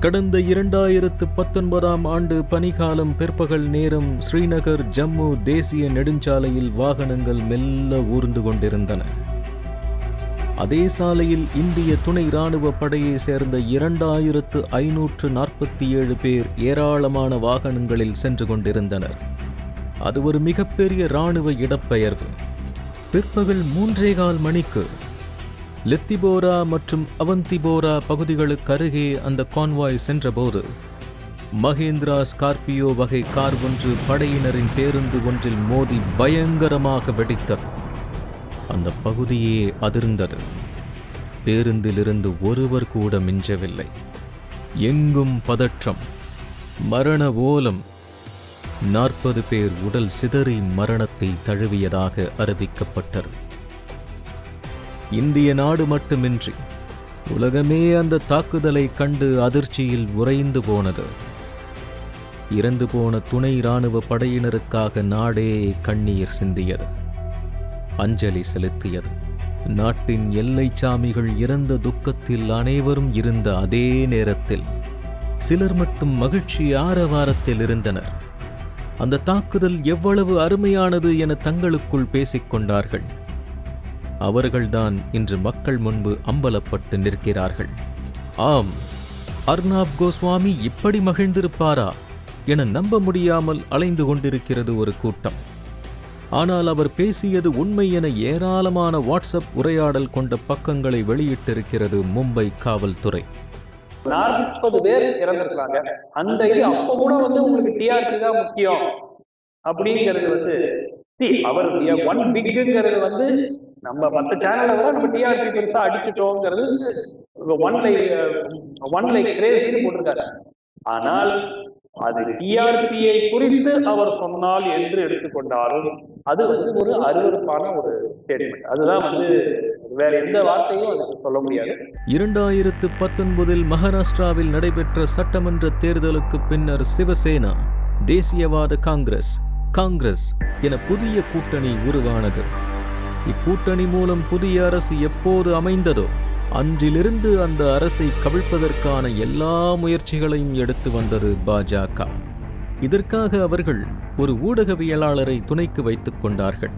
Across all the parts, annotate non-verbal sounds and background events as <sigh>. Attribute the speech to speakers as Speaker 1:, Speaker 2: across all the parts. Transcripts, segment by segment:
Speaker 1: கடந்த இரண்டாயிரத்து பத்தொன்பதாம் ஆண்டு பனிகாலம் பிற்பகல் நேரம் ஸ்ரீநகர் ஜம்மு தேசிய நெடுஞ்சாலையில் வாகனங்கள் மெல்ல ஊர்ந்து கொண்டிருந்தன. அதே சாலையில் இந்திய துணை இராணுவ படையை சேர்ந்த இரண்டாயிரத்து ஐநூற்று நாற்பத்தி ஏழு பேர் ஏராளமான வாகனங்களில் சென்று கொண்டிருந்தனர். அது ஒரு மிகப்பெரிய ராணுவ இடப்பெயர்வு. பிற்பகல் மூன்றே கால் மணிக்கு லெத்திபோரா மற்றும் அவந்திபோரா பகுதிகளுக்கு அருகே அந்த கான்வாய் சென்றபோது மகேந்திரா ஸ்கார்பியோ வகை கார் ஒன்று படையினரின் பேருந்து ஒன்றில் மோதி பயங்கரமாக வெடித்தது. அந்த பகுதியே அதிர்ந்தது. பேருந்திலிருந்து ஒருவர் கூட மிஞ்சவில்லை. எங்கும் பதற்றம் மரண ஓலம். நாற்பது பேர் உடல் சிதறி மரணத்தை தழுவியதாக அறிவிக்கப்பட்டது. இந்திய நாடு மட்டுமின்றி உலகமே அந்த தாக்குதலை கண்டு அதிர்ச்சியில் உறைந்து போனது. இறந்து போன துணை இராணுவ படையினருக்காக நாடே கண்ணீர் சிந்தியது. அஞ்சலி செலுத்தியது. நாட்டின் எல்லை சாமிகள் இறந்த துக்கத்தில் அனைவரும் இருந்த அதே நேரத்தில் சிலர் மட்டும் மகிழ்ச்சி ஆரவாரத்தில் இருந்தனர். அந்த தாக்குதல் எவ்வளவு அருமையானது என தங்களுக்குள் பேசிக்கொண்டார்கள் அவர்கள்தான் இன்று மக்கள் முன்பு அம்பலப்பட்டு நிற்கிறார்கள். ஆம் அர்னாப் கோஸ்வாமி இப்படி மகிழ்ந்திருப்பாரா என நம்ப முடியாமல் அலைந்து கொண்டிருக்கிறது ஒரு கூட்டம். ஆனால் அவர் பேசியது உண்மை என ஏராளமான வாட்ஸ்அப் உரையாடல் கொண்ட பக்கங்களை வெளியிட்டிருக்கிறது மும்பை காவல்துறை.
Speaker 2: நாற்பது பேர் இறந்திருக்காங்க அந்த இது அப்ப கூட வந்து உங்களுக்கு டிஆர்பி தான் முக்கியம். அப்படிங்கிறது வந்து அவர் ஒன் பிக்குங்கிறது வந்து நம்ம மற்ற சேனலை விட நம்ம டிஆர்பி பெருசா அடிச்சிட்டோங்கிறது one like one like craze போட்டிருக்காரு. ஆனால் அது டிஆர்பியை குறித்து அவர் சொன்னால் என்று எடுத்துக்கொண்டாலும் அது வந்து ஒரு அருவருப்பான ஒரு ஸ்டேட்மெண்ட் அதுதான் வந்து வேற எந்த வார்த்தையும் அதுக்கு சொல்ல முடியாது.
Speaker 1: இரண்டாயிரத்து பத்தொன்பதில் மகாராஷ்டிராவில் நடைபெற்ற சட்டமன்ற தேர்தலுக்கு பின்னர் சிவசேனா தேசியவாத காங்கிரஸ் காங்கிரஸ் என புதிய கூட்டணி உருவானது. இக்கூட்டணி மூலம் புதிய அரசு எப்போது அமைந்ததோ அன்றிலிருந்து அந்த அரசை கவிழ்ப்பதற்கான எல்லா முயற்சிகளையும் எடுத்து வந்தது பாஜக. இதற்காக அவர்கள் ஒரு ஊடகவியலாளரை துணைக்கு வைத்துக் கொண்டார்கள்.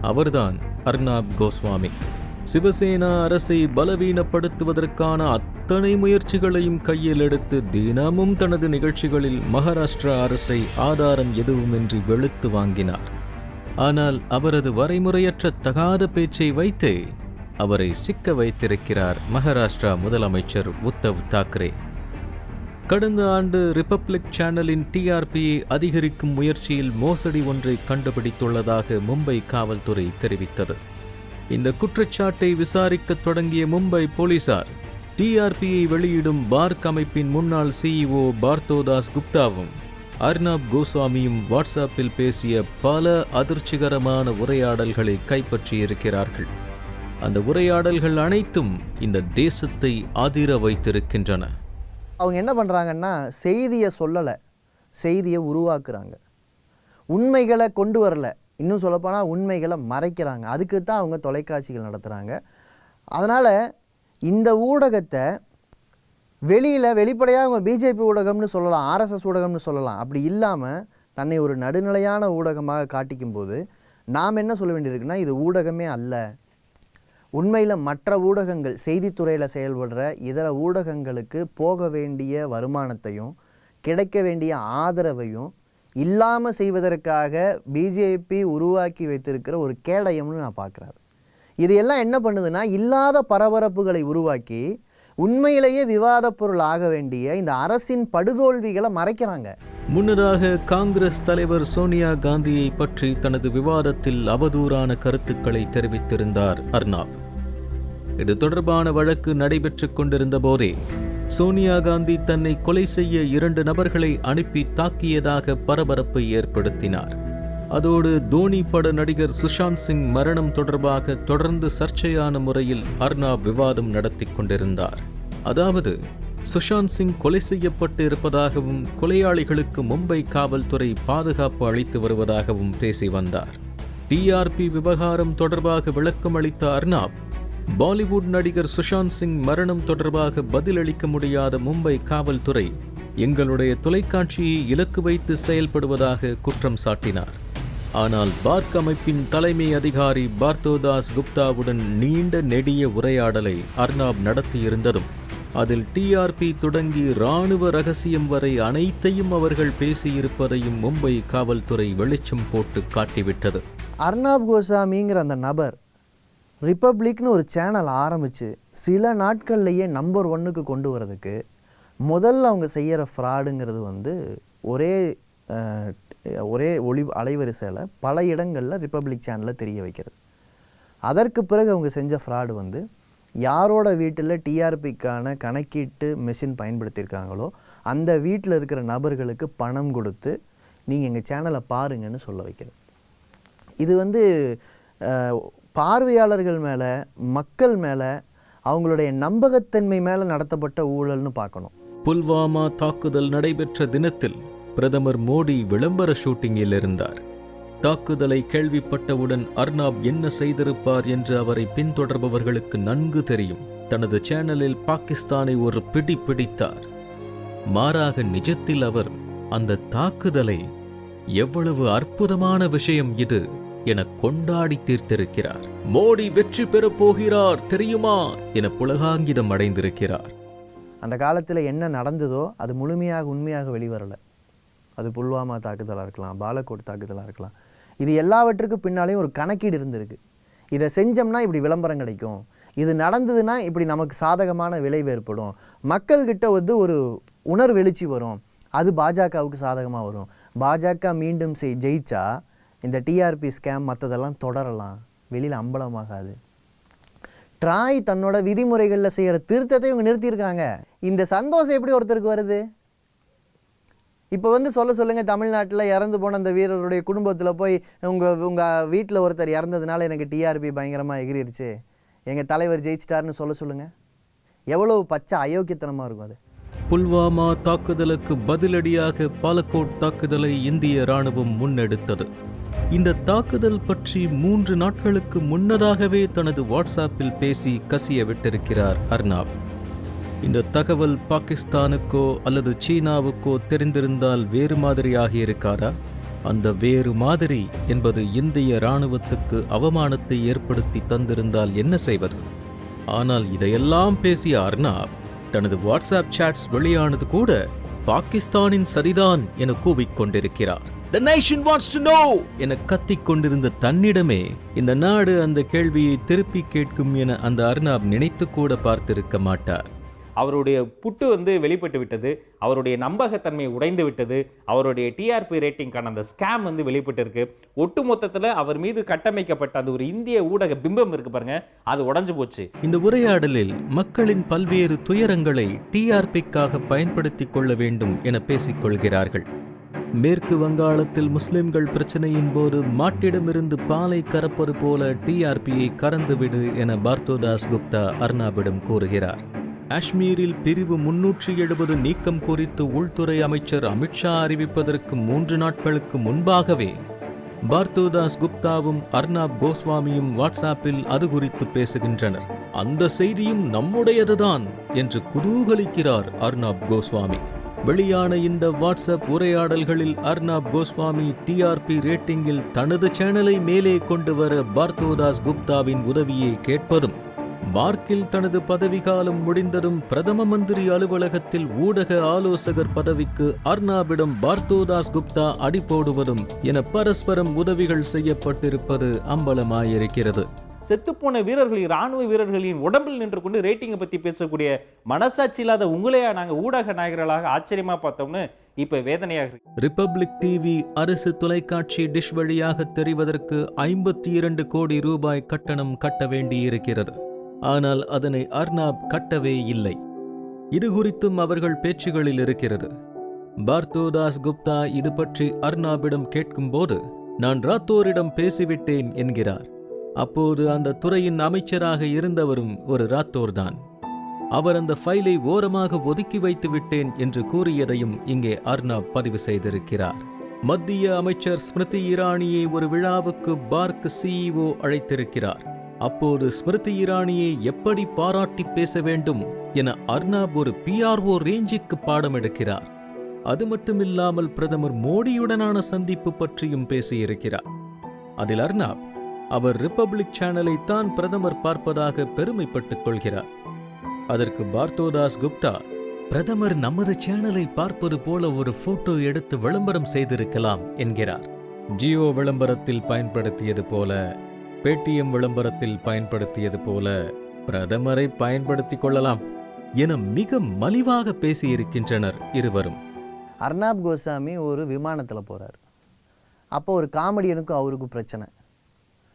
Speaker 1: அவர்தான் அர்னாப் கோஸ்வாமி. சிவசேனா அரசை பலவீனப்படுத்துவதற்கான அத்தனை முயற்சிகளையும் கையில் எடுத்து தினமும் தனது நிகழ்ச்சிகளில் மகாராஷ்டிரா அரசை ஆதாரம் எதுவுமின்றி வெளுத்து வாங்கினார். ஆனால் அவரது வரைமுறையற்ற தகாத பேச்சை வைத்தே அவரை சிக்க வைத்திருக்கிறார் மகாராஷ்டிரா முதலமைச்சர் உத்தவ் தாக்கரே கடந்த ஆண்டு ரிப்பப்ளிக் சேனலின் டிஆர்பியை அதிகரிக்கும் முயற்சியில் மோசடி ஒன்றை கண்டுபிடித்துள்ளதாக மும்பை காவல்துறை தெரிவித்தது. இந்த குற்றச்சாட்டை விசாரிக்கத் தொடங்கிய மும்பை போலீசார் டிஆர்பியை வெளியிடும் பார்க் அமைப்பின் முன்னாள் சிஇஓ பார்த்தோதாஸ் குப்தாவும் அர்னாப் கோஸ்வாமியும் வாட்ஸ்அப்பில் பேசிய பல அதிர்ச்சிகரமான உரையாடல்களை கைப்பற்றியிருக்கிறார்கள். அந்த உரையாடல்கள் அனைத்தும் இந்த தேசத்தை அதிர வைத்திருக்கின்றன.
Speaker 3: அவங்க என்ன பண்ணுறாங்கன்னா செய்தியை சொல்லலை. செய்தியை உருவாக்குறாங்க. உண்மைகளை கொண்டு வரல. இன்னும் சொல்லப்போனால் உண்மைகளை மறைக்கிறாங்க. அதுக்கு தான் அவங்க தொலைக்காட்சிகள் நடத்துகிறாங்க அதனால் இந்த ஊடகத்தை வெளியில் வெளிப்படையாக அவங்க பிஜேபி ஊடகம்னு சொல்லலாம் ஆர்எஸ்எஸ் ஊடகம்னு சொல்லலாம். அப்படி இல்லாமல் தன்னை ஒரு நடுநிலையான ஊடகமாக காட்டிக்கும் போது நாம் என்ன சொல்ல வேண்டியிருக்குன்னா இது ஊடகமே அல்ல. உண்மையில் மற்ற ஊடகங்கள் செய்தித்துறையில் செயல்படுற இதர ஊடகங்களுக்கு போக வேண்டிய வருமானத்தையும் கிடைக்க வேண்டிய ஆதரவையும் இல்லாமல் செய்வதற்காக பிஜேபி உருவாக்கி வைத்திருக்கிற ஒரு கேடயம்னு நான் பார்க்குறேன். இது எல்லாம் என்ன பண்ணுதுன்னா இல்லாத பரபரப்புகளை உருவாக்கி உண்மையிலேயே விவாதப் பொருள் ஆக வேண்டிய இந்த அரசின் படுதோல்விகளை மறைக்கிறாங்க.
Speaker 1: முன்னதாக காங்கிரஸ் தலைவர் சோனியா காந்தியை பற்றி தனது விவாதத்தில் அவதூறான கருத்துக்களை தெரிவித்திருந்தார் அர்னாப். இது தொடர்பான வழக்கு நடைபெற்றுக் கொண்டிருந்த போதே சோனியா காந்தி தன்னை கொலை செய்ய இரண்டு நபர்களை அனுப்பி தாக்கியதாக பரபரப்பை ஏற்படுத்தினார். அதோடு தோனி பட நடிகர் சுஷாந்த் சிங் மரணம் தொடர்பாக தொடர்ந்து சர்ச்சையான முறையில் அர்னாப் விவாதம் நடத்தி கொண்டிருந்தார். அதாவது சுஷாந்த் சிங் கொலை செய்யப்பட்டு இருப்பதாகவும் கொலையாளிகளுக்கு மும்பை காவல்துறை பாதுகாப்பு அளித்து வருவதாகவும் பேசி வந்தார். டிஆர்பி விவகாரம் தொடர்பாக விளக்கம் அளித்த அர்னாப் பாலிவுட் நடிகர் சுஷாந்த் சிங் மரணம் தொடர்பாக பதிலளிக்க முடியாத மும்பை காவல்துறை எங்களுடைய தொலைக்காட்சியை இலக்கு வைத்து செயல்படுவதாக குற்றம் சாட்டினார். ஆனால் பார்க் அமைப்பின் தலைமை அதிகாரி பார்த்தோதாஸ் குப்தாவுடன் நீண்ட நெடிய உரையாடலை அர்னாப் நடத்தியிருந்ததும் அதில் டிஆர்பி தொடங்கி ராணுவ ரகசியம் வரை அனைத்தையும் அவர்கள் பேசியிருப்பதையும் மும்பை காவல்துறை வெளிச்சம் போட்டு காட்டிவிட்டது.
Speaker 3: அர்னாப் கோசாமிங்கிற அந்த நபர் ரிப்பப்ளிக்னு ஒரு சேனல் ஆரம்பித்து சில நாட்கள்லையே நம்பர் ஒன்னுக்கு கொண்டு வரதுக்கு முதல்ல அவங்க செய்கிற ஃப்ராடுங்கிறது வந்து ஒரே ஒரே ஒளி அலைவரிசையில் பல இடங்களில் ரிப்பப்ளிக் சேனலில் தெரிய வைக்கிறது. அதற்கு பிறகு அவங்க செஞ்ச ஃப்ராடு வந்து யாரோட வீட்டில் டிஆர்பிக்கான கணக்கீட்டு மிஷின் பயன்படுத்தியிருக்காங்களோ அந்த வீட்டில் இருக்கிற நபர்களுக்கு பணம் கொடுத்து நீங்கள் எங்கள் சேனலை பாருங்கன்னு சொல்ல வைக்கிறது. இது வந்து பார்வையாளர்கள் மேலே மக்கள் மேலே அவங்களுடைய நம்பகத்தன்மை மேலே நடத்தப்பட்ட ஊழல்னு பார்க்கணும்.
Speaker 1: புல்வாமா தாக்குதல் நடைபெற்ற தினத்தில் பிரதமர் மோடி விளம்பர ஷூட்டிங்கில் இருந்தார். தாக்குதலை கேள்விப்பட்டவுடன் அர்னாப் என்ன செய்திருப்பார் என்று அவரை பின்தொடர்பவர்களுக்கு நன்கு தெரியும். தனது சேனலில் பாகிஸ்தானை ஒரு பிடி பிடித்தார். மாறாக நிஜத்தில் அவர் அந்த தாக்குதலை எவ்வளவு அற்புதமான விஷயம் இது என கொண்டாடி தீர்த்திருக்கிறார். மோடி வெற்றி பெறப் போகிறார் தெரியுமா? என புலகாங்கிதம் அடைந்திருக்கிறார்.
Speaker 3: அந்த காலத்தில் என்ன நடந்ததோ அது முழுமையாக உண்மையாக வெளிவரலை. அது புல்வாமா தாக்குதலாக இருக்கலாம் பாலக்கோட் தாக்குதலாக இருக்கலாம். இது எல்லாவற்றுக்கும் பின்னாலேயும் ஒரு கணக்கீடு இருந்திருக்கு. இதை செஞ்சோம்னா இப்படி விளம்பரம் கிடைக்கும். இது நடந்ததுன்னா இப்படி நமக்கு சாதகமான விளைவு ஏற்படும். மக்கள்கிட்ட வந்து ஒரு உணர்வு எழுச்சி வரும். அது பாஜகவுக்கு சாதகமாக வரும். பாஜக மீண்டும் செய் ஜெயிச்சா இந்த டிஆர்பி ஸ்கேம் மற்றதெல்லாம் தொடரலாம். வெளியில் அம்பலமாகாது. ட்ராய் தன்னோட விதிமுறைகளில் செய்கிற திருத்தத்தை இவங்க நிறுத்தியிருக்காங்க. இந்த சந்தோஷம் எப்படி ஒருத்தருக்கு வருது? இப்போ வந்து சொல்ல சொல்லுங்கள் தமிழ்நாட்டில் இறந்து போன அந்த வீரருடைய குடும்பத்தில் போய் உங்கள் உங்கள் வீட்டில் ஒருத்தர் இறந்ததுனால எனக்கு டிஆர்பி பயங்கரமாக எகிரிருச்சு. எங்கள் தலைவர் ஜெயிச்சிட்டாருன்னு சொல்ல சொல்லுங்கள் எவ்வளோ பச்சை அயோக்கியத்தனமாக இருக்கும் அது.
Speaker 1: புல்வாமா தாக்குதலுக்கு பதிலடியாக பாலக்கோட் தாக்குதலை இந்திய ராணுவம் முன்னெடுத்தது. இந்த தாக்குதல் பற்றி மூன்று நாட்களுக்கு முன்னதாகவே தனது வாட்ஸ்அப்பில் பேசி கசிய விட்டிருக்கிறார் அர்னாப். இந்த தகவல் பாகிஸ்தானுக்கோ அல்லது சீனாவுக்கோ தெரிந்திருந்தால் வேறு மாதிரியாகி இருக்காதா அந்த வேறு மாதிரி என்பது இந்திய ராணுவத்துக்கு அவமானத்தை ஏற்படுத்தி தந்திருந்தால் என்ன செய்வது? ஆனால் இதையெல்லாம் பேசிய அர்னாப் தனது வாட்ஸ்அப் சாட்ஸ் வெளியானது கூட பாகிஸ்தானின் சரிதான் என கூவிக்கொண்டிருக்கிறார். The nation wants to know! என கத்திக் கொண்டிருந்த தன்னிடமே இந்த நாடு அந்த கேள்வியை திருப்பி கேட்கும் என அந்த அர்னாப் நினைத்து கூட பார்த்திருக்க மாட்டார்.
Speaker 4: அவருடைய புட்டு வந்து வெளிப்பட்டு விட்டது அவருடைய நம்பகத்தன்மை உடைந்து விட்டது அவருடைய டிஆர்பி ரேட்டிங்கான அந்த ஸ்கேம் வந்து வெளிப்பட்டிருக்கு. ஒட்டுமொத்தத்தில் அவர் மீது கட்டமைக்கப்பட்ட அந்த ஒரு இந்திய ஊடக பிம்பம் இருக்கு பாருங்க அது உடஞ்சு போச்சு.
Speaker 1: இந்த உரையாடலில் மக்களின் பல்வேறு துயரங்களை டிஆர்பிக்காக பயன்படுத்திக் கொள்ள வேண்டும் என பேசிக்கொள்கிறார்கள் மேற்கு வங்காளத்தில் முஸ்லிம்கள் பிரச்சனையின் போது மாட்டிடமிருந்து பாலை கறப்பது போல டிஆர்பியை கறந்துவிடு என பார்த்தோதாஸ் குப்தா அர்னாபிடம் கூறுகிறார். காஷ்மீரில் பிரிவு முன்னூற்றி எழுபது நீக்கம் குறித்து உள்துறை அமைச்சர் அமித்ஷா அறிவிப்பதற்கு மூன்று நாட்களுக்கு முன்பாகவே பார்த்தோதாஸ் குப்தாவும் அர்னாப் கோஸ்வாமியும் வாட்ஸ்அப்பில் அது குறித்து பேசுகின்றனர். அந்த செய்தியும் நம்முடையதுதான் என்று குதூகலிக்கிறார் அர்னாப் கோஸ்வாமி. வெளியான இந்த வாட்ஸ்அப் உரையாடல்களில் அர்னாப் கோஸ்வாமி டிஆர்பி ரேட்டிங்கில் தனது சேனலை மேலே கொண்டு வர பார்த்தோதாஸ் குப்தாவின் உதவியை கேட்பதும் பார்க்கில் தனது பதவிக்காலம் முடிந்ததும் பிரதம மந்திரி அலுவலகத்தில் ஊடக ஆலோசகர் பதவிக்கு அர்னாபிடம் பார்த்தோதாஸ் குப்தா அடி போடுவதும் என பரஸ்பரம் உதவிகள் செய்யப்பட்டிருப்பது அம்பலமாயிருக்கிறது.
Speaker 4: செத்துப்போன வீரர்களின் ராணுவ வீரர்களின் உடம்பில் நின்று கொண்டு ரேட்டிங்கை பற்றி பேசக்கூடிய மனசாட்சி இல்லாத உங்களையா நாங்கள் ஊடக நாயகர்களாக ஆச்சரியமா பார்த்தோம்னு இப்போ வேதனையாக இருக்கு.
Speaker 1: ரிப்பப்ளிக் டிவி அரசு தொலைக்காட்சி டிஷ் வழியாக தெரிவதற்கு ஐம்பத்தி இரண்டு கோடி ரூபாய் கட்டணம் கட்ட வேண்டியிருக்கிறது. ஆனால் அதனை அர்னாப் கட்டவே இல்லை. இது குறித்தும் அவர்கள் பேச்சுகளில் இருக்கிறது. பார்த்தோதாஸ் குப்தா இது பற்றி அர்னாபிடம் கேட்கும்போது நான் ராத்தோரிடம் பேசிவிட்டேன் என்கிறார். அப்போது அந்த துறையின் அமைச்சராக இருந்தவரும் ஒரு ராத்தோர்தான். அவர் அந்த ஃபைலை ஓரமாக ஒதுக்கி வைத்து விட்டேன் என்று கூறியதையும் இங்கே அர்னாப் பதிவு செய்திருக்கிறார். மத்திய அமைச்சர் ஸ்மிருதி இரானியை ஒரு விழாவுக்கு பார்க் சிஇஓ அழைத்திருக்கிறார். அப்போது ஸ்மிருதி இரானியை எப்படி பாராட்டி பேச வேண்டும் என அர்னாப் ஒரு பிஆர்ஓ ரேஞ்சுக்கு பாடம் எடுக்கிறார் அது மட்டுமில்லாமல் பிரதமர் மோடியுடனான சந்திப்பு பற்றியும் பேசியிருக்கிறார். அதில் அர்னாப் அவர் ரிப்பப்ளிக் சேனலை தான் பிரதமர் பார்ப்பதாக பெருமைப்பட்டுக் கொள்கிறார். அதற்கு பார்த்தோதாஸ் குப்தா பிரதமர் நமது சேனலை பார்ப்பது போல ஒரு போட்டோ எடுத்து விளம்பரம் செய்திருக்கலாம் என்கிறார். ஜியோ விளம்பரத்தில் பயன்படுத்தியது போல பேடிஎம் விளம்பரத்தில் பயன்படுத்தியது போல பிரதமரை பயன்படுத்திக் கொள்ளலாம் என மிக மலிவாக பேசியிருக்கின்றனர் இருவரும்.
Speaker 3: அர்னாப் கோசாமி ஒரு விமானத்தில் போகிறார் அப்போ ஒரு காமெடியனுக்கும் அவருக்கும் பிரச்சனை.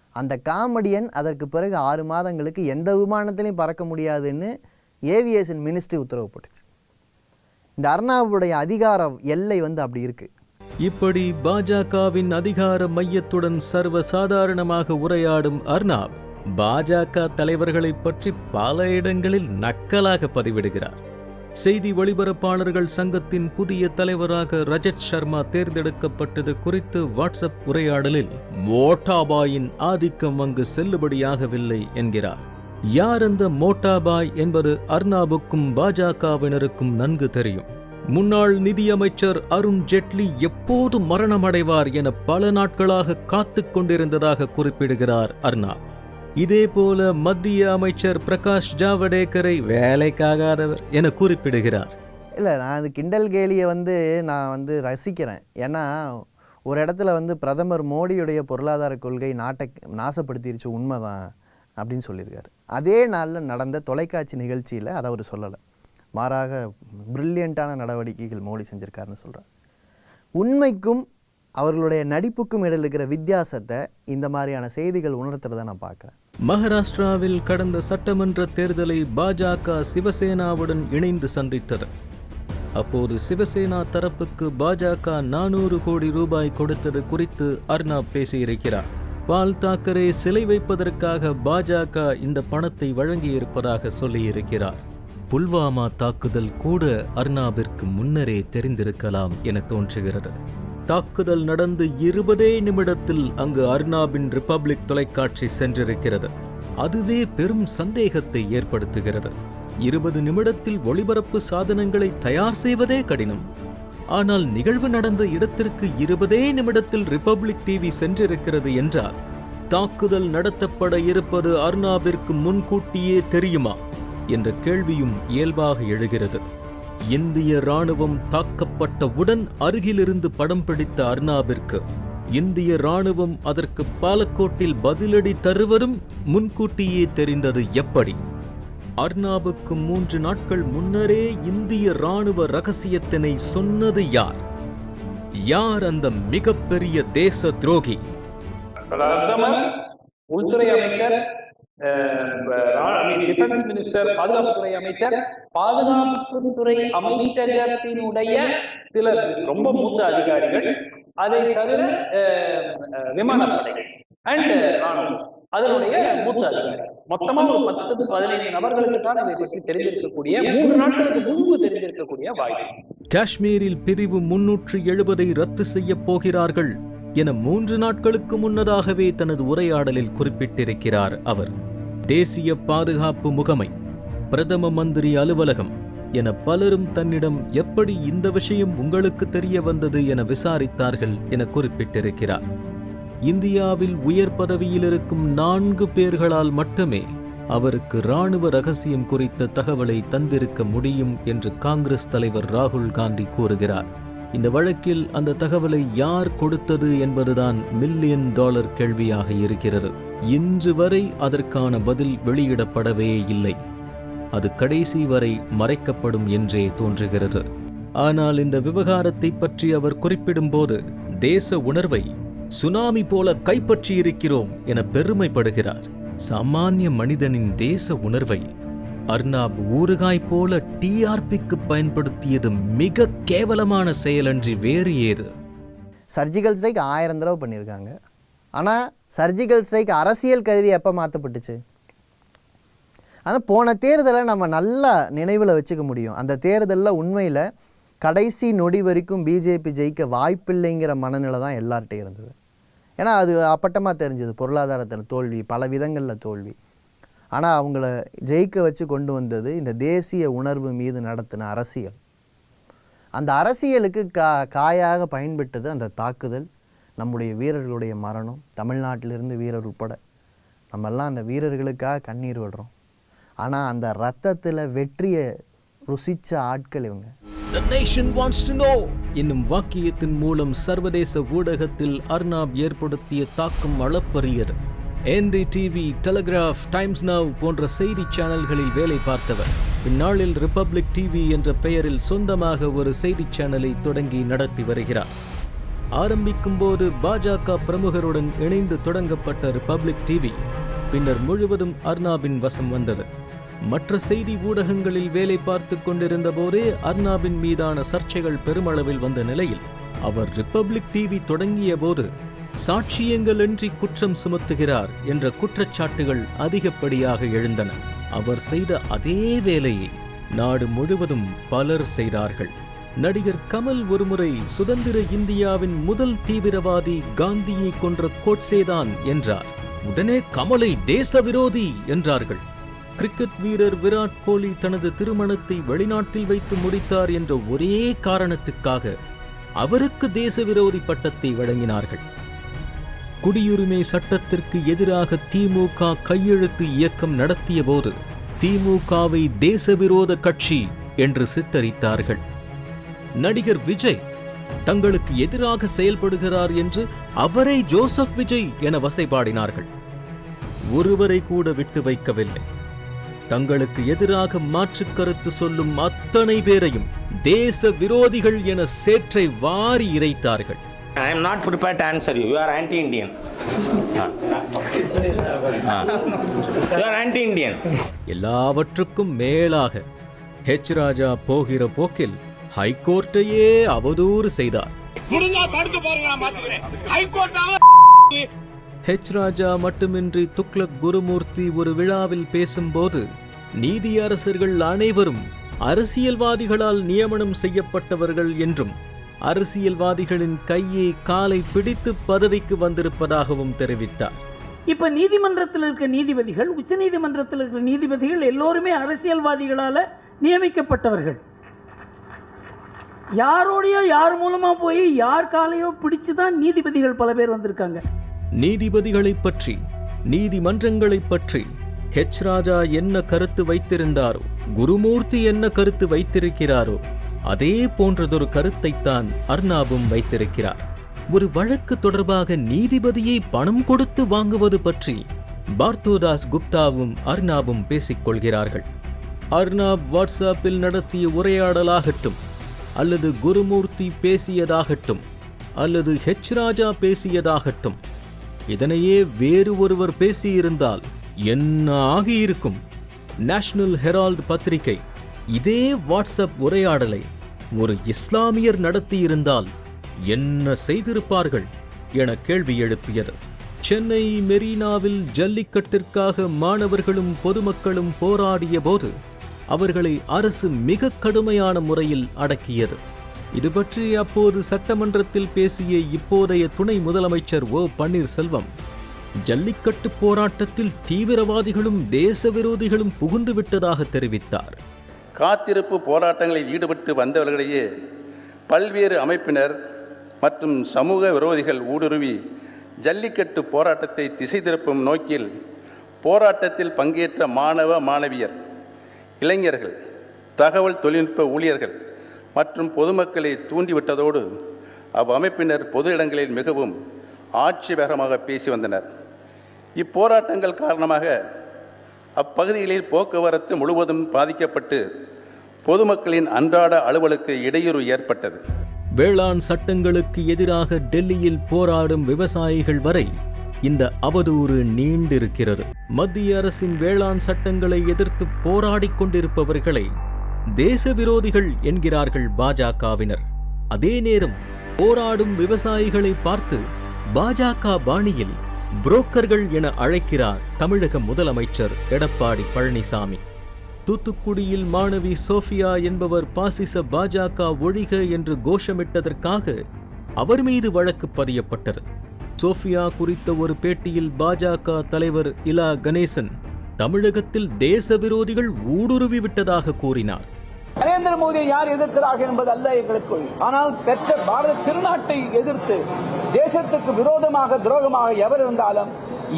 Speaker 3: அந்த காமெடியன் அதற்கு பிறகு ஆறு மாதங்களுக்கு எந்த விமானத்திலையும் பறக்க முடியாதுன்னு ஏவியேஷன் மினிஸ்ட்ரி உத்தரவு போட்டுச்சு. இந்த அர்னாபுடைய அதிகார எல்லை வந்து அப்படி இருக்குது
Speaker 1: இப்படி பாஜகவின் அதிகார மையத்துடன் சர்வசாதாரணமாக உரையாடும் அர்னாப் பாஜக தலைவர்களைப் பற்றி பல இடங்களில் நக்கலாக பதிவிடுகிறார். செய்தி ஒளிபரப்பாளர்கள் சங்கத்தின் புதிய தலைவராக ரஜத் சர்மா தேர்ந்தெடுக்கப்பட்டது குறித்து வாட்ஸ்அப் உரையாடலில் மோட்டாபாயின் ஆதிக்கம் அங்கு செல்லுபடியாகவில்லை என்கிறார். யார் அந்த மோட்டாபாய் என்பது அர்னாபுக்கும் பாஜகவினருக்கும் நன்கு தெரியும். முன்னாள் நிதியமைச்சர் அருண் ஜெட்லி எப்போது மரணமடைவார் என பல நாட்களாக காத்து கொண்டிருந்ததாக குறிப்பிடுகிறார் அர்ணா. இதேபோல மத்திய அமைச்சர் பிரகாஷ் ஜாவடேக்கரை வேலைக்காகாதவர் என குறிப்பிடுகிறார்.
Speaker 3: இல்லை நான் அது கிண்டல் கேலியை வந்து நான் வந்து ரசிக்கிறேன். ஏன்னா ஒரு இடத்துல வந்து பிரதமர் மோடியுடைய பொருளாதார கொள்கை நாட்டை நாசப்படுத்திருச்சு உண்மைதான் அப்படின்னு சொல்லியிருக்காரு. அதே நாளில் நடந்த தொலைக்காட்சி நிகழ்ச்சியில் அதை அவர் சொல்லலை. மாறாக பிரில்லியண்ட்டான நடவடிக்கைகள் மோடி செஞ்சுருக்காருன்னு சொல்கிறார் உண்மைக்கும் அவர்களுடைய நடிப்புக்கும் இடையில் இருக்கிற வித்தியாசத்தை இந்த மாதிரியான செய்திகள் உணர்த்துறதை நான் பார்க்குறேன்.
Speaker 1: மகாராஷ்டிராவில் கடந்த சட்டமன்ற தேர்தலை பாஜக சிவசேனாவுடன் இணைந்து சந்தித்தது. அப்போது சிவசேனா தரப்புக்கு பாஜக நானூறு கோடி ரூபாய் கொடுத்தது குறித்து அர்னாப் பேசியிருக்கிறார். பால் தாக்கரே சிலை வைப்பதற்காக பாஜக இந்த பணத்தை வழங்கியிருப்பதாக சொல்லியிருக்கிறார். புல்வாமா தாக்குதல் கூட அர்னாபிற்கு முன்னரே தெரிந்திருக்கலாம் என தோன்றுகிறது. தாக்குதல் நடந்து இருபதே நிமிடத்தில் அங்கு அர்னாபின் ரிப்பப்ளிக் தொலைக்காட்சி சென்றிருக்கிறது. அதுவே பெரும் சந்தேகத்தை ஏற்படுத்துகிறது. இருபது நிமிடத்தில் ஒளிபரப்பு சாதனங்களை தயார் செய்வதே கடினம். ஆனால் நிகழ்வு நடந்த இடத்திற்கு இருபதே நிமிடத்தில் ரிப்பப்ளிக் டிவி சென்றிருக்கிறது என்றால் தாக்குதல் நடத்தப்பட இருப்பது அர்னாபிற்கு முன்கூட்டியே தெரியுமா? என்ற கேள்வியும் இயல்பாக எழுகிறது. இந்திய ராணுவம் தாக்கப்பட்டவுடன் அருகிலிருந்து படம் பிடித்த அர்னாபிற்கு இந்திய ராணுவம் அதற்கு பாலக்கோட்டில் பதிலடி தருவதும் முன்கூட்டியே தெரிந்தது எப்படி? அர்னாபுக்கு மூன்று நாட்கள் முன்னரே இந்திய ராணுவ ரகசியத்தினை சொன்னது யார்? யார் அந்த மிகப்பெரிய தேச துரோகி?
Speaker 2: உள்துறை அமைச்சர் டிஃபென்ஸ் மினிஸ்டர் பாதுகாப்புத்துறை அமைச்சர் பாதுகாப்புத்துறை அமைச்சகத்தினுடைய சில ரொம்ப மூத்த அதிகாரிகள் அதை தவிர விமானப்படை அண்ட் ராணுவம் அதனுடைய மூத்த அதிகாரி. மொத்தமா ஒரு பத்து பதினைந்து நபர்களுக்கு தான் இதை பற்றி தெரிந்திருக்கக்கூடிய மூன்று நாட்களுக்கு முன்பு தெரிந்திருக்கக்கூடிய வாய்ப்பு.
Speaker 1: காஷ்மீரில் பிரிவு முன்னூற்று எழுபதை ரத்து செய்யப் போகிறார்கள் என மூன்று நாட்களுக்கு முன்னதாகவே தனது உரையாடலில் குறிப்பிட்டிருக்கிறார் அவர். தேசிய பாதுகாப்பு முகமை பிரதம மந்திரி அலுவலகம் என பலரும் தன்னிடம் எப்படி இந்த விஷயம் உங்களுக்கு தெரிய வந்தது என விசாரித்தார்கள் என குறிப்பிட்டிருக்கிறார். இந்தியாவில் உயர் பதவியில் இருக்கும் நான்கு பேர்களால் மட்டுமே அவருக்கு ராணுவ ரகசியம் குறித்த தகவலை தந்திருக்க முடியும் என்று காங்கிரஸ் தலைவர் ராகுல் காந்தி கூறுகிறார். இந்த வழக்கில் அந்த தகவலை யார் கொடுத்தது என்பதுதான் மில்லியன் டாலர் கேள்வியாக இருக்கிறது. இன்று வரை அதற்கான பதில் வெளியிடப்படவே இல்லை. அது கடைசி வரை மறைக்கப்படும் என்றே தோன்றுகிறது. ஆனால் இந்த விவகாரத்தை பற்றி அவர் குறிப்பிடும்போது தேச உணர்வை சுனாமி போல கைப்பற்றியிருக்கிறோம் என பெருமைப்படுகிறார். சாமானிய மனிதனின் தேச உணர்வை அர்னாப் ஊறுகாய் போல டிஆர்பிக்கு பயன்படுத்தியது மிக கேவலமான செயலன்றி வேறு ஏது?
Speaker 3: சர்ஜிக்கல் ஸ்ட்ரைக் ஆயிரம் தடவை பண்ணியிருக்காங்க. ஆனால் சர்ஜிக்கல் ஸ்ட்ரைக் அரசியல் கருவி எப்போ மாற்றப்பட்டுச்சு ஆனால் போன தேர்தலை நம்ம நல்லா நினைவில் வச்சுக்க முடியும். அந்த தேர்தலில் உண்மையில் கடைசி நொடி வரைக்கும் பிஜேபி ஜெயிக்க வாய்ப்பில்லைங்கிற மனநிலை தான் எல்லார்ட்டையும் இருந்தது. ஏன்னா அது அப்பட்டமாக தெரிஞ்சது. பொருளாதாரத்தில் தோல்வி பல விதங்களில் தோல்வி. ஆனால் அவங்கள ஜெயிக்க வச்சு கொண்டு வந்தது இந்த தேசிய உணர்வு மீது நடத்தின அரசியல். அந்த அரசியலுக்கு கா காயாக பயன்பட்டது அந்த தாக்குதல் நம்முடைய வீரர்களுடைய மரணம் தமிழ்நாட்டிலிருந்து வீரர் உட்பட. நம்மெல்லாம் அந்த வீரர்களுக்காக கண்ணீர் விடுறோம். ஆனால் அந்த ரத்தத்தில் வெற்றியை ருசித்த ஆட்கள் இவங்க.
Speaker 1: The nation wants to know. என்னும் வாக்கியத்தின் மூலம் சர்வதேச ஊடகத்தில் அர்னாப் ஏற்படுத்திய தாக்கம் அளப்பரியது என்டிடிவி டெலிகிராஃப் டைம்ஸ் நவ் போன்ற செய்தி சேனல்களில் வேலை பார்த்தவர். பின்னாளில் ரிப்பப்ளிக் டிவி என்ற பெயரில் சொந்தமாக ஒரு செய்தி சேனலை தொடங்கி நடத்தி வருகிறார். ஆரம்பிக்கும் போது பாஜக பிரமுகருடன் இணைந்து தொடங்கப்பட்ட ரிப்பப்ளிக் டிவி பின்னர் முழுவதும் அர்னாபின் வசம் வந்தது. மற்ற செய்தி ஊடகங்களில் வேலை பார்த்து கொண்டிருந்த போதே அர்னாபின் மீதான சர்ச்சைகள் பெருமளவில் வந்த நிலையில் அவர் ரிப்பப்ளிக் டிவி தொடங்கிய போது சாட்சியங்களின்றி குற்றம் சுமத்துகிறார் என்ற குற்றச்சாட்டுகள் அதிகப்படியாக எழுந்தன. அவர் செய்த அதே வேலையை நாடு முழுவதும் பலர் செய்தார்கள். நடிகர் கமல் ஒருமுறை சுதந்திர இந்தியாவின் முதல் தீவிரவாதி காந்தியை கொன்ற கோட்சேதான் என்றார். உடனே கமலை தேச விரோதி என்றார்கள். கிரிக்கெட் வீரர் விராட் கோலி தனது திருமணத்தை வெளிநாட்டில் வைத்து முடித்தார் என்ற ஒரே காரணத்துக்காக அவருக்கு தேச விரோதி பட்டத்தை வழங்கினார்கள். குடியுரிமை சட்டத்திற்கு எதிராக திமுக கையெழுத்து இயக்கம் நடத்திய போது திமுகவை தேசவிரோத கட்சி என்று சித்தரித்தார்கள். நடிகர் விஜய் தங்களுக்கு எதிராக செயல்படுகிறார் என்று அவரை ஜோசப் விஜய் என வசைபாடினார்கள். ஒருவரை கூட விட்டு வைக்கவில்லை. தங்களுக்கு எதிராக மாற்றுக் கருத்து சொல்லும் அத்தனை பேரையும் தேச விரோதிகள் என சேற்றை வாரி இறைத்தார்கள்.
Speaker 5: I am not prepared to answer you. You are anti-Indian. <laughs> Ah. Ah. You are anti-Indian.
Speaker 1: எல்லாவற்றுக்கும் மேலாக ஹெச் ராஜா போகிற போக்கில் ஹைகோர்ட்டையே அவதூறு செய்தார் ஹெச் ராஜா மட்டுமின்றி துக்ளக் குருமூர்த்தி ஒரு விழாவில் பேசும்போது நீதியரசர்கள் அனைவரும் அரசியல்வாதிகளால் நியமனம் செய்யப்பட்டவர்கள் என்றும் அரசியல்வாதிகளின் கையை காலை பிடித்து பதவிக்கு வந்திருப்பதாகவும் தெரிவித்தார்.
Speaker 6: இப்ப நீதிமன்றத்தில் இருக்க நீதிபதிகள் உச்ச நீதிமன்றத்தில் இருக்கிற நீதிபதிகள் எல்லோருமே அரசியல்வாதிகளால நியமிக்கப்பட்டவர்கள். யாரோடையோ யார் மூலமா போய் யார் காலையோ பிடிச்சு தான் நீதிபதிகள் பல பேர் வந்திருக்காங்க.
Speaker 1: நீதிபதிகளைப் பற்றி நீதிமன்றங்களைப் பற்றி ஹெச் ராஜா என்ன கருத்து வைத்திருந்தாரோ குருமூர்த்தி என்ன கருத்து வைத்திருக்கிறாரோ அதே போன்றதொரு கருத்தைத்தான் அர்னாபும் வைத்திருக்கிறார். ஒரு வழக்கு தொடர்பாக நீதிபதியை பணம் கொடுத்து வாங்குவது பற்றி பார்த்தோதாஸ் குப்தாவும் அர்னாபும் பேசிக் கொள்கிறார்கள் அர்னாப் வாட்ஸ்அப்பில் நடத்திய உரையாடலாகட்டும் அல்லது குருமூர்த்தி பேசியதாகட்டும் அல்லது ஹெச் ராஜா பேசியதாகட்டும் இதனையே வேறு ஒருவர் பேசியிருந்தால் என்ன ஆகியிருக்கும்? நேஷனல் ஹெரால்டு பத்திரிகை இதே வாட்ஸ்அப் உரையாடலை ஒரு இஸ்லாமியர் நடத்தியிருந்தால் என்ன செய்திருப்பார்கள் என கேள்வி எழுப்பியது. சென்னை மெரினாவில் ஜல்லிக்கட்டிற்காக மாணவர்களும் பொதுமக்களும் போராடிய போது அவர்களை அரசு மிக கடுமையான முறையில் அடக்கியது. இது பற்றி அப்போது சட்டமன்றத்தில் பேசிய இப்போதைய துணை முதலமைச்சர் ஓ பன்னீர்செல்வம் ஜல்லிக்கட்டு போராட்டத்தில் தீவிரவாதிகளும் தேச விரோதிகளும் புகுந்து விட்டதாக தெரிவித்தார்.
Speaker 7: காத்திருப்பு போராட்டங்களில் ஈடுபட்டு வந்தவர்களிடையே பல்வேறு அமைப்பினர் மற்றும் சமூக விரோதிகள் ஊடுருவி ஜல்லிக்கட்டு போராட்டத்தை திசை திருப்பும் நோக்கில் போராட்டத்தில் பங்கேற்ற மாணவ மாணவியர் இளைஞர்கள் தகவல் தொழில்நுட்ப ஊழியர்கள் மற்றும் பொதுமக்களை தூண்டிவிட்டதோடு அவ்வமைப்பினர் பொது இடங்களில் மிகவும் ஆட்சிபகரமாக பேசி வந்தனர். இப்போராட்டங்கள் காரணமாக அப்பகுதிகளில் போக்குவரத்து முழுவதும் பாதிக்கப்பட்டு பொதுமக்களின் அன்றாட அலுவலுக்கு இடையூறு ஏற்பட்டது.
Speaker 1: வேளாண் சட்டங்களுக்கு எதிராக டெல்லியில் போராடும் விவசாயிகள் வரை இந்த அவதூறு நீண்டிருக்கிறது. மத்திய அரசின் வேளாண் சட்டங்களை எதிர்த்து போராடிக் கொண்டிருப்பவர்களை தேச விரோதிகள் என்கிறார்கள் பாஜகவினர். அதே நேரம் போராடும் விவசாயிகளை பார்த்து பாஜக பாணியில் புரோக்கர்கள் என அழைக்கிறார் தமிழக முதலமைச்சர் எடப்பாடி பழனிசாமி. தூத்துக்குடியில் மாணவி சோஃபியா என்பவர் பாசிச பாஜக ஒழிக என்று கோஷமிட்டதற்காக அவர் மீது வழக்கு பதியப்பட்டது. சோஃபியா குறித்த ஒரு பேட்டியில் பாஜக தலைவர் இலா கணேசன் தமிழகத்தில் தேச விரோதிகள் ஊடுருவி விட்டதாக கூறினார்.
Speaker 8: நரேந்திர மோடியை யார் எதிர்க்கிறார்கள் என்பது அல்ல எங்களுக்கு ஆனால் பெற்ற பாரத திருநாட்டை எதிர்த்து தேசத்துக்கு விரோதமாக துரோகமாக எவர் இருந்தாலும்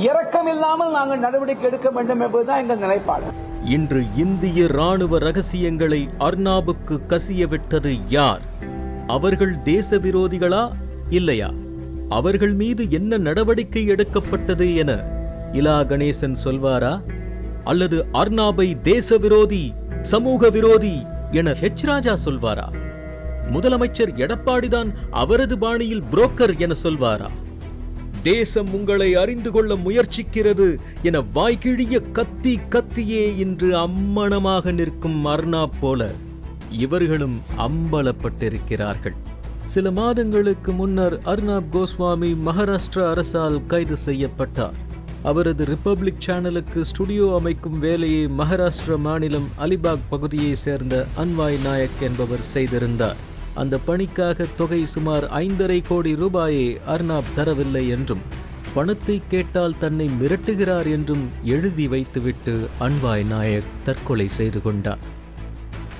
Speaker 8: இரக்கமில்லாமல் நாங்கள் நடவடிக்கை எடுக்க வேண்டும் என்பதுதான் எங்கள் நிலைப்பாடு.
Speaker 1: இன்று இந்திய ராணுவ ரகசியங்களை அர்னாபுக்கு கசிய விட்டது யார்? அவர்கள் தேச விரோதிகளா இல்லையா? அவர்கள் மீது என்ன நடவடிக்கை எடுக்கப்பட்டது என இலா கணேசன் சொல்வாரா? அல்லது அர்னாபை தேச விரோதி சமூக விரோதி என ஹெச் ராஜா சொல்வாரா? முதலமைச்சர் எடப்பாடிதான் அவரது பாணியில் புரோக்கர் என சொல்வாரா? தேசம் உங்களை அறிந்து கொள்ள முயற்சிக்கிறது என வாய்கிழிய கத்தி கத்தியே இன்று அம்மணமாக நிற்கும் அர்ணா போல இவர்களும் அம்பலப்பட்டிருக்கிறார்கள். சில மாதங்களுக்கு முன்னர் அர்னாப் கோஸ்வாமி மகாராஷ்டிரா அரசால் கைது செய்யப்பட்டார். அவரது ரிப்பப்ளிக் சேனலுக்கு ஸ்டுடியோ அமைக்கும் வேலையை மகாராஷ்டிரா மாநிலம் அலிபாக் பகுதியைச் சேர்ந்த அன்வாய் நாயக் என்பவர் செய்திருந்தார். அந்த பணிக்காக தொகை சுமார் ஐந்தரை கோடி ரூபாயை அர்னாப் தரவில்லை என்றும் பணத்தை கேட்டால் தன்னை மிரட்டுகிறார் என்றும் எழுதி வைத்துவிட்டு அன்வாய் நாயக் தற்கொலை செய்து கொண்டார்.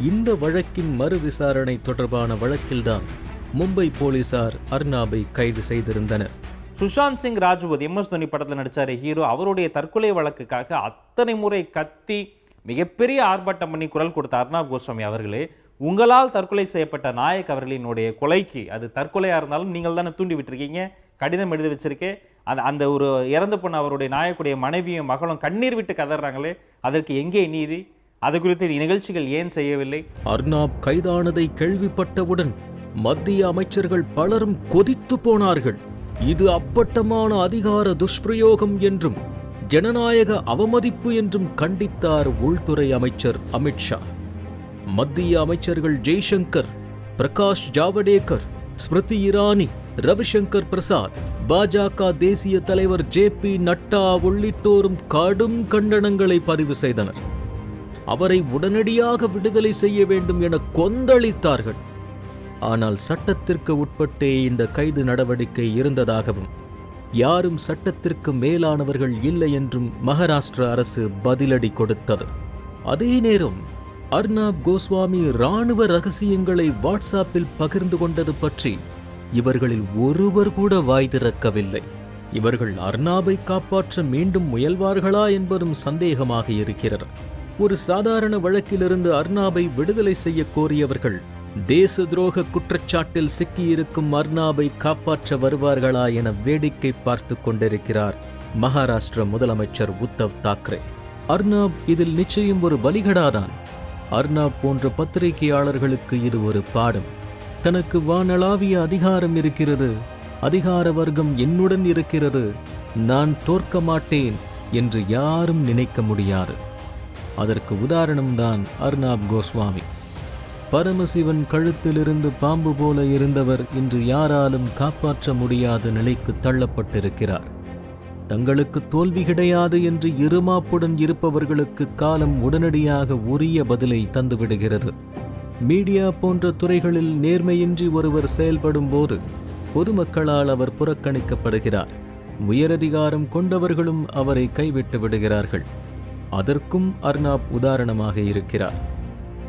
Speaker 1: இந்த வழக்கின் மறு விசாரணை தொடர்பான வழக்கில்தான் மும்பை போலீசார் அர்னாபை கைது செய்திருந்தனர்.
Speaker 4: சுஷாந்த் சிங் ராஜ்பூத் எம்எஸ் தோனி படத்தில் நடித்தார் ஹீரோ. அவருடைய தற்கொலை வழக்குக்காக அத்தனை முறை கத்தி மிகப்பெரிய ஆர்ப்பாட்டம் பண்ணி குரல் கொடுத்த அர்ணாப் கோஸ்வாமி அவர்களே உங்களால் தற்கொலை செய்யப்பட்ட நாயக் அவர்களினுடைய கொலைக்கு அது தற்கொலையாக இருந்தாலும் நீங்கள் தானே தூண்டி விட்டுருக்கீங்க கடிதம் எழுதி வச்சிருக்கேன் அந்த அந்த ஒரு இறந்து போன அவருடைய நாயக்குடைய மனைவியும் மகளும் கண்ணீர் விட்டு கதறாங்களே அதற்கு எங்கே நீதி? அது குறித்து நிகழ்ச்சிகள் ஏன் செய்யவில்லை?
Speaker 1: அர்னாப் கைதானதை கேள்விப்பட்டவுடன் மத்திய அமைச்சர்கள் பலரும் கொதித்து போனார்கள். இது அப்பட்டமான அதிகார துஷ்பிரயோகம் என்றும் ஜனநாயக அவமதிப்பு என்றும் கண்டித்தார் உள்துறை அமைச்சர் அமித்ஷா மத்திய அமைச்சர்கள் ஜெய்சங்கர் பிரகாஷ் ஜாவடேகர் ஸ்மிருதி இரானி ரவிசங்கர் பிரசாத் பாஜக தேசிய தலைவர் ஜே பி நட்டா உள்ளிட்டோரும் கடும் கண்டனங்களை பதிவு செய்தனர். அவரை உடனடியாக விடுதலை செய்ய வேண்டும் என கொந்தளித்தார்கள். ஆனால் சட்டத்திற்கு உட்பட்டே இந்த கைது நடவடிக்கை இருந்ததாகவும் யாரும் சட்டத்திற்கு மேலானவர்கள் இல்லை என்றும் மகாராஷ்டிர அரசு பதிலடி கொடுத்தது. அதே நேரம் அர்னாப் கோஸ்வாமி ராணுவ ரகசியங்களை வாட்ஸ்அப்பில் பகிர்ந்து கொண்டது பற்றி இவர்களில் ஒருவர் கூட வாய் திறக்கவில்லை. இவர்கள் அர்னாபை காப்பாற்ற மீண்டும் முயல்வார்களா என்பதும் சந்தேகமாக இருக்கிறது. ஒரு சாதாரண வழக்கிலிருந்து அர்னாபை விடுதலை செய்ய கோரியவர்கள் தேச துரோக குற்றச்சாட்டில் சிக்கியிருக்கும் அர்னாபை காப்பாற்ற வருவார்களா என வேடிக்கை பார்த்து கொண்டிருக்கிறார் மகாராஷ்டிர முதலமைச்சர் உத்தவ் தாக்கரே அர்னாப் இதில் நிச்சயம் ஒரு பலிகடாதான். அர்னாப் போன்ற பத்திரிகையாளர்களுக்கு இது ஒரு பாடம். தனக்கு வானளாவிய அதிகாரம் இருக்கிறது. அதிகார வர்க்கம் என்னுடன் இருக்கிறது. நான் தோற்க மாட்டேன் என்று யாரும் நினைக்க முடியாது. அதற்கு உதாரணம்தான் அர்னாப் கோஸ்வாமி. பரமசிவன் கழுத்திலிருந்து பாம்பு போல இருந்தவர் இன்று யாராலும் காப்பாற்ற முடியாத நிலைக்கு தள்ளப்பட்டிருக்கிறார். தங்களுக்கு தோல்வி கிடையாது என்று இருமாப்புடன் இருப்பவர்களுக்கு காலம் உடனடியாக உரிய பதிலை தந்துவிடுகிறது. மீடியா போன்ற துறைகளில் நேர்மையின்றி ஒருவர் செயல்படும் போது பொதுமக்களால் அவர் புறக்கணிக்கப்படுகிறார். உயரதிகாரம் கொண்டவர்களும் அவரை கைவிட்டு விடுகிறார்கள். அதற்கும் அர்னாப் உதாரணமாக இருக்கிறார்.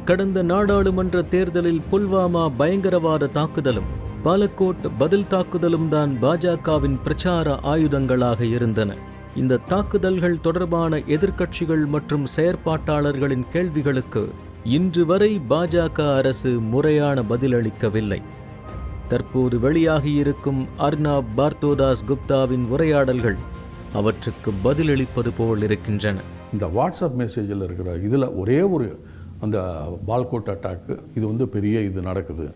Speaker 1: கடந்த நாடாளுமன்ற தேர்தலில் புல்வாமா பயங்கரவாத தாக்குதலும் பாலக்கோட் பதில் தாக்குதலும் தான் பாஜகவின் பிரச்சார ஆயுதங்களாக இருந்தன. இந்த தாக்குதல்கள் தொடர்பான எதிர்க்கட்சிகள் மற்றும் செயற்பாட்டாளர்களின் கேள்விகளுக்கு இன்று வரை பாஜக அரசு முறையான பதிலளிக்கவில்லை. தற்போது வெளியாகியிருக்கும் அர்னாப் பார்த்தோதாஸ் குப்தாவின் உரையாடல்கள் அவற்றுக்கு பதிலளிப்பது போல் இருக்கின்றன.
Speaker 9: இந்த வாட்ஸ்அப் மெசேஜில் இருக்கிற இதில் ஒரே ஒரு அந்த பால்கோட் அட்டாக்கு இது வந்து பெரிய இது நடக்குது.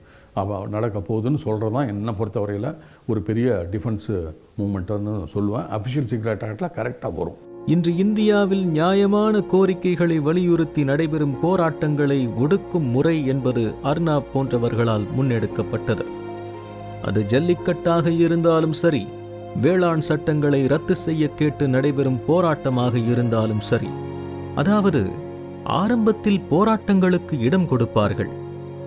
Speaker 9: அவ நடக்க போகுதுன்னு சொல்கிறது தான் என்னை பொறுத்தவரையில் ஒரு பெரிய டிஃபென்ஸு மூமெண்ட்டுன்னு சொல்லுவேன். அஃபிஷியல் சீக்ரெட் ஆக்டில் கரெக்டாக வரும்.
Speaker 1: இன்று இந்தியாவில் நியாயமான கோரிக்கைகளை வலியுறுத்தி நடைபெறும் போராட்டங்களை ஒடுக்கும் முறை என்பது அர்ணா போன்றவர்களால் முன்னெடுக்கப்பட்டது. அது ஜல்லிக்கட்டாக இருந்தாலும் சரி வேளாண் சட்டங்களை ரத்து செய்ய கேட்டு நடைபெறும் போராட்டமாக இருந்தாலும் சரி. அதாவது ஆரம்பத்தில் போராட்டங்களுக்கு இடம் கொடுப்பார்கள்.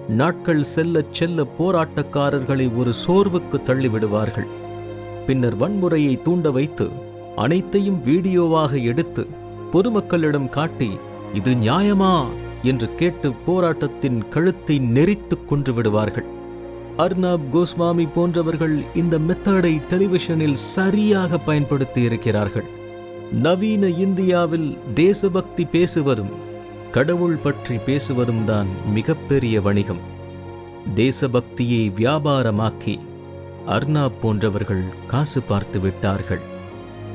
Speaker 1: நாட்கள் செல்ல செல்ல போராட்டக்காரர்களை ஒரு சோர்வுக்கு தள்ளிவிடுவார்கள். பின்னர் வன்முறையை தூண்ட வைத்து அனைத்தையும் வீடியோவாக எடுத்து பொதுமக்களிடம் காட்டி இது நியாயமா? என்று கேட்டு போராட்டத்தின் கழுத்தை நெரித்துக் கொன்று விடுவார்கள் அர்னாப் கோஸ்வாமி போன்றவர்கள் இந்த மெத்தடை டெலிவிஷனில் சரியாக பயன்படுத்தி இருக்கிறார்கள் நவீன இந்தியாவில் தேசபக்தி பேசுவதும் கடவுள் பற்றி பேசுவதும் தான் மிகப்பெரிய வணிகம். தேசபக்தியை வியாபாரமாக்கி அர்னாப் போன்றவர்கள் காசு பார்த்து விட்டார்கள்.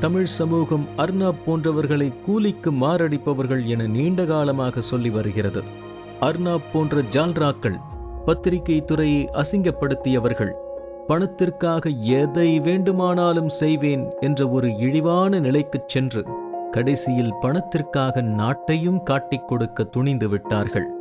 Speaker 1: தமிழ் சமூகம் அர்னாப் போன்றவர்களை கூலிக்கு மாரடிப்பவர்கள் என நீண்ட காலமாக சொல்லி வருகிறது. அர்னாப் போன்ற ஜால்ராக்கள் பத்திரிகை துறையை அசிங்கப்படுத்தியவர்கள் பணத்திற்காக எதை வேண்டுமானாலும் செய்வேன் என்ற ஒரு இழிவான நிலைக்குச் சென்று கடைசியில் பணத்திற்காக நாட்டையும் காட்டிக் கொடுக்க துணிந்து விட்டார்கள்.